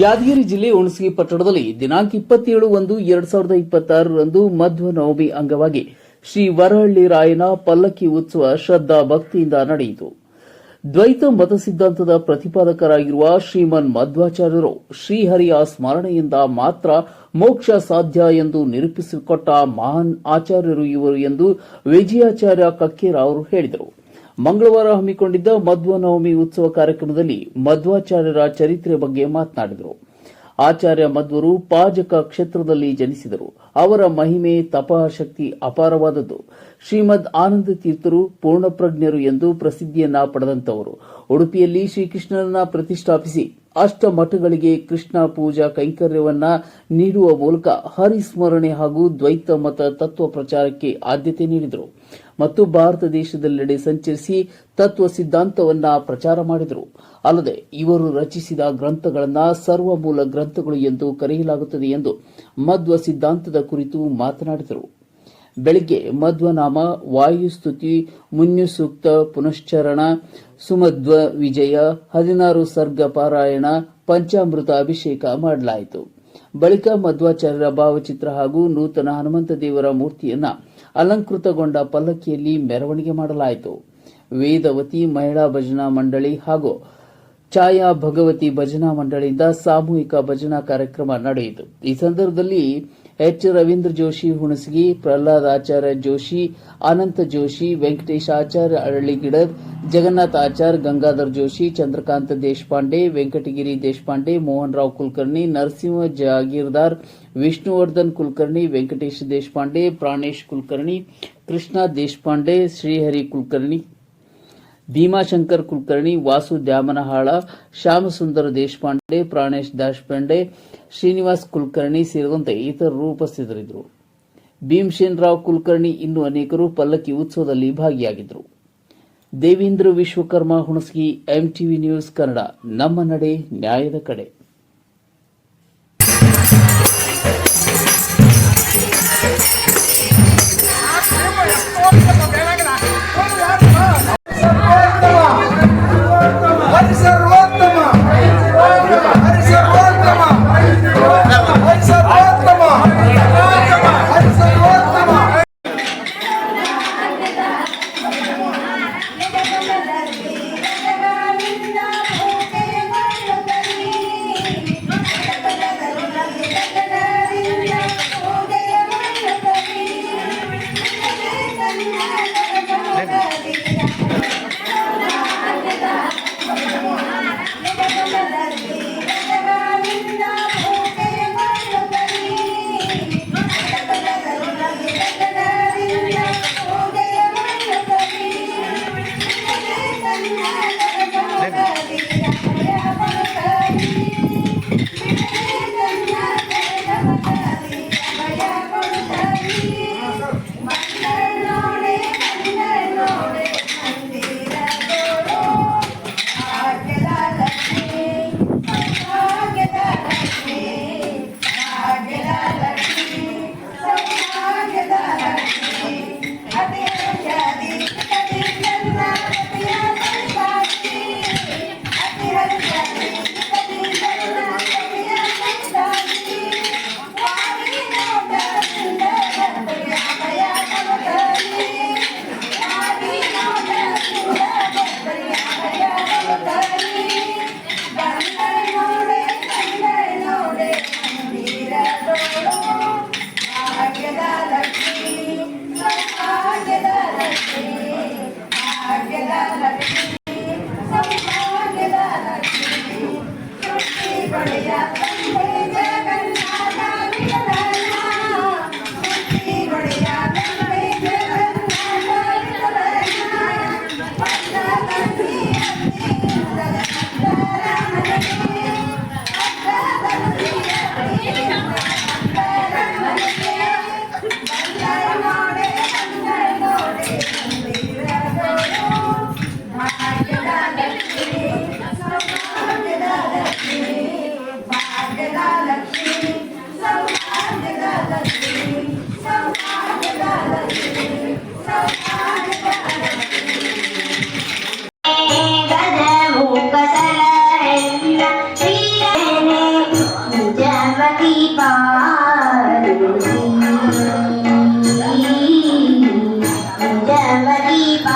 ಯಾದಗಿರಿ ಜಿಲ್ಲೆ ಹುಣಸಗಿ ಪಟ್ಟಣದಲ್ಲಿ ದಿನಾಂಕ ಇಪ್ಪತ್ತೇಳು ಒಂದು ಎರಡ್ ಸಾವಿರದ ಇಪ್ಪತ್ತಾರರಂದು ಮಧ್ವ ನವಮಿ ಅಂಗವಾಗಿ ಶ್ರೀ ವರಹಳ್ಳಿ ರಾಯನ ಪಲ್ಲಕ್ಕಿ ಉತ್ಸವ ಶ್ರದ್ದಾ ಭಕ್ತಿಯಿಂದ ನಡೆಯಿತು. ದ್ವೈತ ಮತ ಸಿದ್ಧಾಂತದ ಪ್ರತಿಪಾದಕರಾಗಿರುವ ಶ್ರೀಮನ್ ಮಧ್ವಾಚಾರ್ಯರು ಶ್ರೀಹರಿಯ ಸ್ಮರಣೆಯಿಂದ ಮಾತ್ರ ಮೋಕ್ಷ ಸಾಧ್ಯ ಎಂದು ನಿರೂಪಿಸಿಕೊಟ್ಟ ಮಹಾನ್ ಆಚಾರ್ಯರು ಇವರು ಎಂದು ವಿಜಯಾಚಾರ್ಯ ಕಕ್ಕೇರ ಅವರು ಹೇಳಿದರು. ಮಂಗಳವಾರ ಹಮ್ಮಿಕೊಂಡಿದ್ದ ಮಧ್ವ ನವಮಿ ಉತ್ಸವ ಕಾರ್ಯಕ್ರಮದಲ್ಲಿ ಮಧ್ವಾಚಾರ್ಯರ ಚರಿತ್ರೆ ಬಗ್ಗೆ ಮಾತನಾಡಿದರು. ಆಚಾರ್ಯ ಮಧ್ವರು ಪಾಜಕ ಕ್ಷೇತ್ರದಲ್ಲಿ ಜನಿಸಿದರು. ಅವರ ಮಹಿಮೆ ತಪಶಕ್ತಿ ಅಪಾರವಾದದ್ದು. ಶ್ರೀಮದ್ ಆನಂದ ತೀರ್ಥರು, ಪೂರ್ಣಪ್ರಜ್ಞರು ಎಂದು ಪ್ರಸಿದ್ಧಿಯನ್ನ ಪಡೆದಂತವರು ಉಡುಪಿಯಲ್ಲಿ ಶ್ರೀಕೃಷ್ಣನನ್ನ ಪ್ರತಿಷ್ಠಾಪಿಸಿ ಅಷ್ಟ ಮಠಗಳಿಗೆ ಕೃಷ್ಣ ಪೂಜಾ ಕೈಂಕರ್ಯವನ್ನ ನೀಡುವ ಮೂಲಕ ಹರಿಸ್ಮರಣೆ ಹಾಗೂ ದ್ವೈತ ಮತ ತತ್ವ ಪ್ರಚಾರಕ್ಕೆ ಆದ್ಯತೆ ನೀಡಿದರು. ಮತ್ತು ಭಾರತ ದೇಶದೆಲ್ಲೆಡೆ ಸಂಚರಿಸಿ ತತ್ವ ಸಿದ್ಧಾಂತವನ್ನ ಪ್ರಚಾರ ಮಾಡಿದರು. ಅಲ್ಲದೆ ಇವರು ರಚಿಸಿದ ಗ್ರಂಥಗಳನ್ನ ಸರ್ವಮೂಲ ಗ್ರಂಥಗಳು ಎಂದು ಕರೆಯಲಾಗುತ್ತದೆ ಎಂದು ಮಧ್ವ ಸಿದ್ಧಾಂತದ ಕುರಿತು ಮಾತನಾಡಿದರು. ಬೆಳಗ್ಗೆ ಮಧ್ವನಾಮ ವಾಯುಸ್ತುತಿ ಮುನ್ಯುಸೂಕ್ತ ಪುನಶ್ಚರಣ, ಸುಮಧ್ವ ವಿಜಯ, ಹದಿನಾರು ಸರ್ಗ ಪಾರಾಯಣ, ಪಂಚಾಮೃತ ಅಭಿಷೇಕ ಮಾಡಲಾಯಿತು. ಬಳಿಕ ಮಧ್ವಾಚಾರ್ಯರ ಭಾವಚಿತ್ರ ಹಾಗೂ ನೂತನ ಹನುಮಂತ ದೇವರ ಮೂರ್ತಿಯನ್ನ ಅಲಂಕೃತಗೊಂಡ ಪಲ್ಲಕ್ಕಿಯಲ್ಲಿ ಮೆರವಣಿಗೆ ಮಾಡಲಾಯಿತು. ವೇದವತಿ, ಮಹಿಳಾ ಭಜನಾ ಮಂಡಳಿ ಹಾಗೂ ಛಾಯಾ ಭಗವತಿ ಭಜನಾ ಮಂಡಳಿಯಿಂದ ಸಾಮೂಹಿಕ ಭಜನಾ ಕಾರ್ಯಕ್ರಮ ನಡೆಯಿತು. ಈ ಸಂದರ್ಭದಲ್ಲಿ ಎಚ್ ರವೀಂದ್ರ ಜೋಶಿ ಹುಣಸಗಿ ಪ್ರಹ್ಲಾದ್ ಆಚಾರ್ಯ ಜೋಶಿ ಅನಂತ ಜೋಶಿ ವೆಂಕಟೇಶ್ ಆಚಾರ್ಯ ಅರಳಿಗಿಡದ್ ಜಗನ್ನಾಥ್ ಆಚಾರ್ ಗಂಗಾಧರ್ ಜೋಶಿ ಚಂದ್ರಕಾಂತ್ ದೇಶಪಾಂಡೆ ವೆಂಕಟಗಿರಿ ದೇಶಪಾಂಡೆ ಮೋಹನ್ ರಾವ್ ಕುಲಕರ್ಣಿ ನರಸಿಂಹ ಜಾಗೀರ್ದಾರ್ ವಿಷ್ಣುವರ್ಧನ್ ಕುಲಕರ್ಣಿ ವೆಂಕಟೇಶ್ ದೇಶಪಾಂಡೆ ಪ್ರಾಣೇಶ್ ಕುಲಕರ್ಣಿ ಕೃಷ್ಣ ದೇಶಪಾಂಡೆ ಶ್ರೀಹರಿ ಕುಲಕರ್ಣಿ ಭೀಮಾಶಂಕರ್ ಕುಲಕರ್ಣಿ, ವಾಸು ದ್ಯಾಮನಹಾಳ, ಶ್ಯಾಮಸುಂದರ ದೇಶಪಾಂಡೆ, ಪ್ರಾಣೇಶ್ ದೇಶಪಾಂಡೆ, ಶ್ರೀನಿವಾಸ್ ಕುಲಕರ್ಣಿ ಸೇರಿದಂತೆ ಇತರರು ಉಪಸ್ಥಿತರಿದ್ದರು. ಭೀಮಸೇನ್ ರಾವ್ ಕುಲಕರ್ಣಿ ಇನ್ನೂ ಅನೇಕರು ಪಲ್ಲಕ್ಕಿ ಉತ್ಸವದಲ್ಲಿ ಭಾಗಿಯಾಗಿದ್ದರು. ದೇವೇಂದ್ರ ವಿಶ್ವಕರ್ಮ ಹುಣಸಗಿ ಎಂಟಿವಿ ನ್ಯೂಸ್ ಕನ್ನಡ, ನಮ್ಮ ನಡೆ ನ್ಯಾಯದ ಕಡೆ.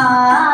Ah.